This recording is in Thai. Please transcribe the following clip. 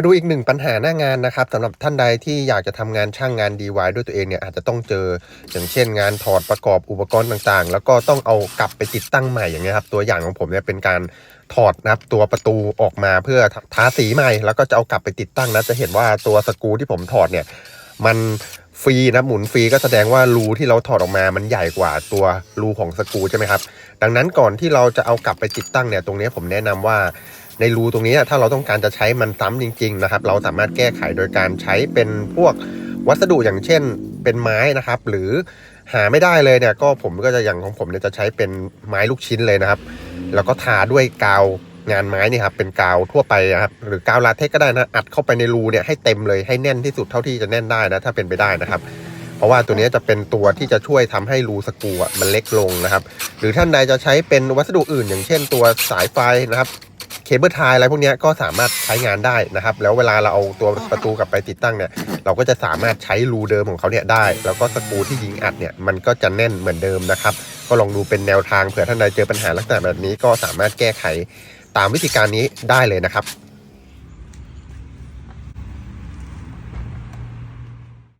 มาดูอีกหนึ่งปัญหาหน้างานนะครับสำหรับท่านใดที่อยากจะทำงานช่างงาน DIY ด้วยตัวเองเนี่ยอาจจะต้องเจออย่างเช่นงานถอดประกอบอุปกรณ์ต่างๆ แล้วก็ต้องเอากลับไปติดตั้งใหม่อย่างเงี้ยครับตัวอย่างของผมเนี่ยเป็นการถอดนะครับตัวประตูออกมาเพื่อทาสีใหม่ แล้วก็จะเอากลับไปติดตั้งนะจะเห็นว่าตัวสกรูที่ผมถอดเนี่ยมันฟรีนะหมุนฟรีก็แสดงว่ารูที่เราถอดออกมามันใหญ่กว่าตัวรูของสกรูใช่ไหมครับดังนั้นก่อนที่เราจะเอากลับไปติดตั้งเนี่ยตรงนี้ผมแนะนำว่า ในรูตรงนี้ถ้าเราต้องการจะใช้มันซ้ำจริง ๆ นะครับ เราสามารถแก้ไขโดยการใช้เป็นพวกวัสดุอย่างเช่น เป็นไม้นะครับ หรือหาไม่ได้เลยเนี่ยก็ผมก็จะอย่างของผมเนี่ยจะใช้เป็นไม้ลูกชิ้นเลยนะครับ แล้วก็ทาด้วยกาวงานไม้นี่ครับเป็นกาวทั่วไปนะครับหรือกาวลาเทคก็ได้นะอัดเข้าไปในรูเนี่ยให้เต็มเลยให้แน่นที่สุดเท่าที่จะแน่นได้นะถ้าเป็นไปได้นะครับ เพราะว่าตัวนี้จะเป็นตัวที่จะช่วยทำให้รูสกูอะมันเล็กลงนะครับ หรือท่านใดจะใช้เป็นวัสดุอื่น อย่างเช่นตัวสายไฟนะครับ เคเบิลไทยอะไรพวกเนี้ยก็สามารถใช้งานได้นะครับ แล้วเวลาเราเอาตัวประตูกลับไปติดตั้งเนี่ย เราก็จะสามารถใช้รูเดิมของเขาเนี่ยได้ แล้วก็สกรูที่ยิงอัดเนี่ยมันก็จะแน่นเหมือนเดิมนะครับ ก็ลองดูเป็นแนวทางเผื่อท่านใดเจอปัญหาลักษณะแบบนี้ก็สามารถแก้ไขตามวิธีการนี้ได้เลยนะครับ